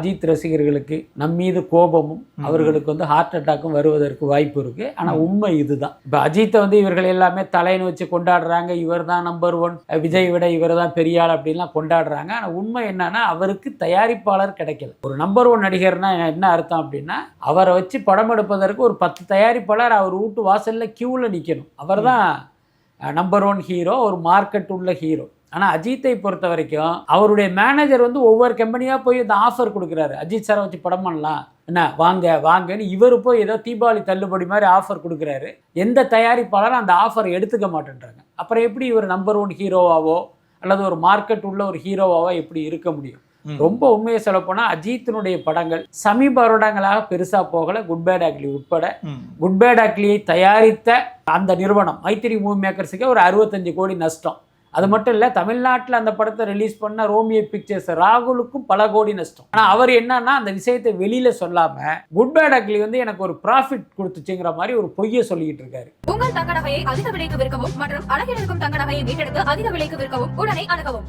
அஜித் ரசிகர்களுக்கு நம் மீது கோபமும் அவர்களுக்கு வந்து ஹார்ட் அட்டாக்கும் வருவதற்கு வாய்ப்பு இருக்கு. ஆனா உண்மை இதுதான். இப்ப அஜித்தை வந்து இவர்கள் எல்லாமே தலைன்னு வச்சு கொண்டாடுறாங்க. இவர் தான் நம்பர் ஒன் விஜய் விட இவர் தான் பெரிய ஆள் அப்படின்லாம் கொண்டாடுறாங்க. ஆனா உண்மை என்னன்னா அவருக்கு தயாரிப்பாளர் கிடைக்கல. ஒரு நம்பர் ஒன் நடிகர்னா என்ன அர்த்தம் அப்படின்னா அவரை வச்சு படம் எடுப்பதற்கு ஒரு பத்து தயாரிப்பாளர் அவர் வீட்டு வாசல்ல கியூவில் நிற்கணும் அவர் தான் நம்பர் ஒன் ஹீரோ ஒரு மார்க்கெட் உள்ள ஹீரோ ஆனால் அஜித்தை பொறுத்த வரைக்கும் அவருடைய மேனேஜர் வந்து ஒவ்வொரு கம்பெனியாக போய் இந்த ஆஃபர் கொடுக்குறாரு. அஜித் சாரை வச்சு படம் பண்ணலாம். என்ன? வாங்க வாங்கன்னு இவர் போய் ஏதோ தீபாவளி தள்ளுபடி மாதிரி ஆஃபர் கொடுக்குறாரு. எந்த தயாரிப்பாளரும் அந்த ஆஃபர் எடுத்துக்க மாட்டேன்றாங்க. அப்புறம் எப்படி இவர் நம்பர் ஒன் ஹீரோவாவோ அல்லது ஒரு மார்க்கெட் உள்ள ஒரு ஹீரோவாவோ எப்படி இருக்க முடியும். ரொம்ப உண்மையை சொல்லப்போனால் அஜித்தினுடைய படங்கள் சமீப வருடங்களாக பெருசாக போகல. குட் பேட் ஆக்லி உட்பட. குட் பேட் அக்லியை தயாரித்த அந்த நிறுவனம் மைத்திரி மூவி மேக்கர்ஸுக்கு ஒரு அறுபத்தஞ்சு கோடி நஷ்டம். அது மட்டும் இல்லை தமிழ்நாட்டில் அந்த படத்தை ரிலீஸ் பண்ண ரோமியோ பிக்சர்ஸ் ராகுலுக்கும் பல கோடி நஷ்டம். ஆனால் அவர் என்னன்னா அந்த விஷயத்தை வெளியில சொல்லாம குட் பேட் அக்லி வந்து எனக்கு ஒரு ப்ராஃபிட் கொடுத்துச்சுங்கிற மாதிரி ஒரு பொய்யை சொல்லிக்கிட்டு இருக்காரு. உங்கள் தங்க நகையை அதிக விலைக்கு விற்கவும் மற்றும் அழகில் இருக்கும் தங்க நகையை மீட்டெடுத்து அதிக விலைக்கு விற்கவும் உடனே அணுகவும்.